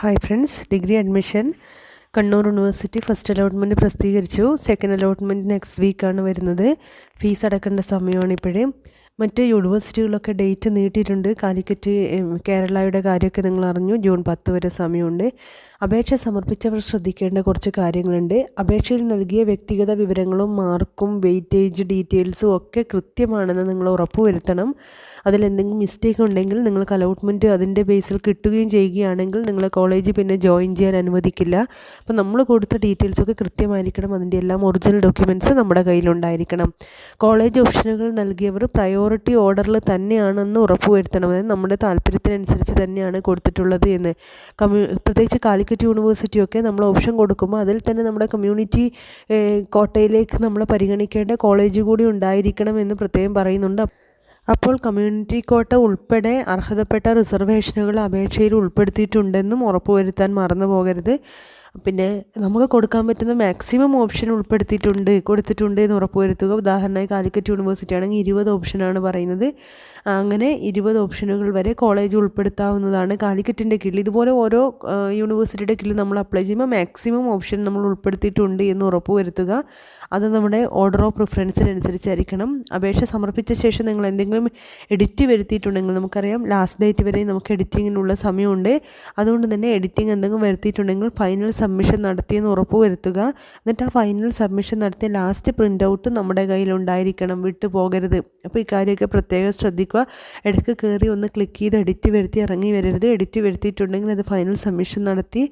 Hi friends degree admission Kannur university first allotment പ്രസിദ്ധീകരിച്ചു. Second allotment next വീക്കാണ് വരുന്നത്. Fees അടക്കേണ്ട സമയമാണ് ഇപ്പോഴേ. മറ്റ് യൂണിവേഴ്സിറ്റികളൊക്കെ ഡേറ്റ് നീട്ടിയിട്ടുണ്ട്. കാലിക്കറ്റ് കേരളയുടെ കാര്യമൊക്കെ നിങ്ങൾ അറിഞ്ഞു ജൂൺ പത്ത് വരെ സമയമുണ്ട്. അപേക്ഷ സമർപ്പിച്ചവർ ശ്രദ്ധിക്കേണ്ട കുറച്ച് കാര്യങ്ങളുണ്ട്. അപേക്ഷയിൽ നൽകിയ വ്യക്തിഗത വിവരങ്ങളും മാർക്കും വെയിറ്റേജ് ഡീറ്റെയിൽസും ഒക്കെ കൃത്യമാണെന്ന് നിങ്ങൾ ഉറപ്പുവരുത്തണം. അതിലെന്തെങ്കിലും മിസ്റ്റേക്ക് ഉണ്ടെങ്കിൽ നിങ്ങൾക്ക് അലോട്ട്മെന്റ് അതിന്റെ ബേസിൽ കിട്ടുകയും ചെയ്യുകയാണെങ്കിൽ നിങ്ങൾ കോളേജ് പിന്നെ ജോയിൻ ചെയ്യാൻ അനുവദിക്കില്ല. അപ്പോൾ നമ്മൾ കൊടുത്ത ഡീറ്റെയിൽസൊക്കെ കൃത്യമായിരിക്കണം. അതിന്റെ എല്ലാം ഒറിജിനൽ ഡോക്യുമെന്റ്സ് നമ്മുടെ കയ്യിലുണ്ടായിരിക്കണം. കോളേജ് ഓപ്ഷനുകൾ നൽകിയവർ പ്രയോറിറ്റി ഓർഡറിൽ തന്നെയാണെന്ന് ഉറപ്പുവരുത്തണം അതായത് നമ്മുടെ താല്പര്യത്തിനനുസരിച്ച് തന്നെയാണ് കൊടുത്തിട്ടുള്ളത് എന്ന്. കമ്മ്യൂ പ്രത്യേകിച്ച് കാലിക്കറ്റ് യൂണിവേഴ്സിറ്റിയൊക്കെ നമ്മൾ ഓപ്ഷൻ കൊടുക്കുമ്പോൾ അതിൽ തന്നെ നമ്മുടെ കമ്മ്യൂണിറ്റി കോട്ടയിലേക്ക് നമ്മൾ പരിഗണിക്കേണ്ട കോളേജ് കൂടി ഉണ്ടായിരിക്കണം എന്ന് പ്രത്യേകം പറയുന്നുണ്ട്. അപ്പോൾ കമ്മ്യൂണിറ്റി കോട്ട ഉൾപ്പെടെ അർഹതപ്പെട്ട റിസർവേഷനുകൾ അപേക്ഷയിൽ ഉൾപ്പെടുത്തിയിട്ടുണ്ടെന്നും ഉറപ്പുവരുത്താൻ മറന്നു പോകരുത് പിന്നെ നമുക്ക് കൊടുക്കാൻ പറ്റുന്ന മാക്സിമം ഓപ്ഷൻ ഉൾപ്പെടുത്തിയിട്ടുണ്ട് കൊടുത്തിട്ടുണ്ട് എന്ന് ഉറപ്പുവരുത്തുക. ഉദാഹരണമായി കാലിക്കറ്റ് യൂണിവേഴ്സിറ്റി ആണെങ്കിൽ ഇരുപത് ഓപ്ഷനാണ് പറയുന്നത്. അങ്ങനെ ഇരുപത് ഓപ്ഷനുകൾ വരെ കോളേജ് ഉൾപ്പെടുത്താവുന്നതാണ് കാലിക്കറ്റിന്റെ കീഴിൽ. ഇതുപോലെ ഓരോ യൂണിവേഴ്സിറ്റിയുടെ കീഴിൽ നമ്മൾ അപ്ലൈ ചെയ്യുമ്പോൾ മാക്സിമം ഓപ്ഷൻ നമ്മൾ ഉൾപ്പെടുത്തിയിട്ടുണ്ട് എന്ന് ഉറപ്പുവരുത്തുക. അത് നമ്മുടെ ഓർഡർ ഓഫ് പ്രിഫറൻസിനനുസരിച്ചായിരിക്കണം അപേക്ഷ സമർപ്പിച്ച ശേഷം നിങ്ങൾ എന്തെങ്കിലും എഡിറ്റ് വരുത്തിയിട്ടുണ്ടെങ്കിൽ നമുക്കറിയാം ലാസ്റ്റ് ഡേറ്റ് വരെ നമുക്ക് എഡിറ്റിങ്ങിനുള്ള സമയമുണ്ട്. അതുകൊണ്ട് തന്നെ എഡിറ്റിംഗ് എന്തെങ്കിലും വരുത്തിയിട്ടുണ്ടെങ്കിൽ ഫൈനൽ സബ്മിഷൻ നടത്തിയെന്ന് ഉറപ്പുവരുത്തുക എന്നിട്ട് ആ ഫൈനൽ സബ്മിഷൻ നടത്തിയ ലാസ്റ്റ് പ്രിന്റ് ഔട്ട് നമ്മുടെ കയ്യിൽ ഉണ്ടായിരിക്കണം വിട്ടു പോകരുത്. അപ്പോൾ ഇക്കാര്യമൊക്കെ കാര്യമൊക്കെ പ്രത്യേകം ശ്രദ്ധിക്കുക. ഇടയ്ക്ക് കയറി ഒന്ന് ക്ലിക്ക് ചെയ്ത് എഡിറ്റ് വരുത്തി ഇറങ്ങി വരരുത്. എഡിറ്റ് വരുത്തിയിട്ടുണ്ടെങ്കിൽ അത് ഫൈനൽ സബ്മിഷൻ നടത്തി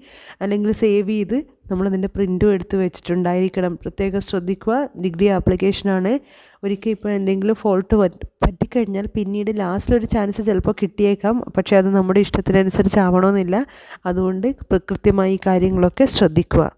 അല്ലെങ്കിൽ സേവ് ചെയ്ത് നമ്മളതിന്റെ പ്രിന്റും എടുത്ത് വെച്ചിട്ടുണ്ടായിരിക്കണം. പ്രത്യേകം ശ്രദ്ധിക്കുക. ഡിഗ്രി ആപ്ലിക്കേഷനാണ് ഒരിക്കൽ ഇപ്പോൾ എന്തെങ്കിലും ഫോൾട്ട് പറ്റിക്കഴിഞ്ഞാൽ പിന്നീട് ലാസ്റ്റിലൊരു ചാൻസ് ചിലപ്പോൾ കിട്ടിയേക്കാം. പക്ഷേ അത് നമ്മുടെ ഇഷ്ടത്തിനനുസരിച്ച് ആവണമെന്നില്ല. അതുകൊണ്ട് കൃത്യമായി കാര്യങ്ങളൊക്കെ ശ്രദ്ധിക്കുക.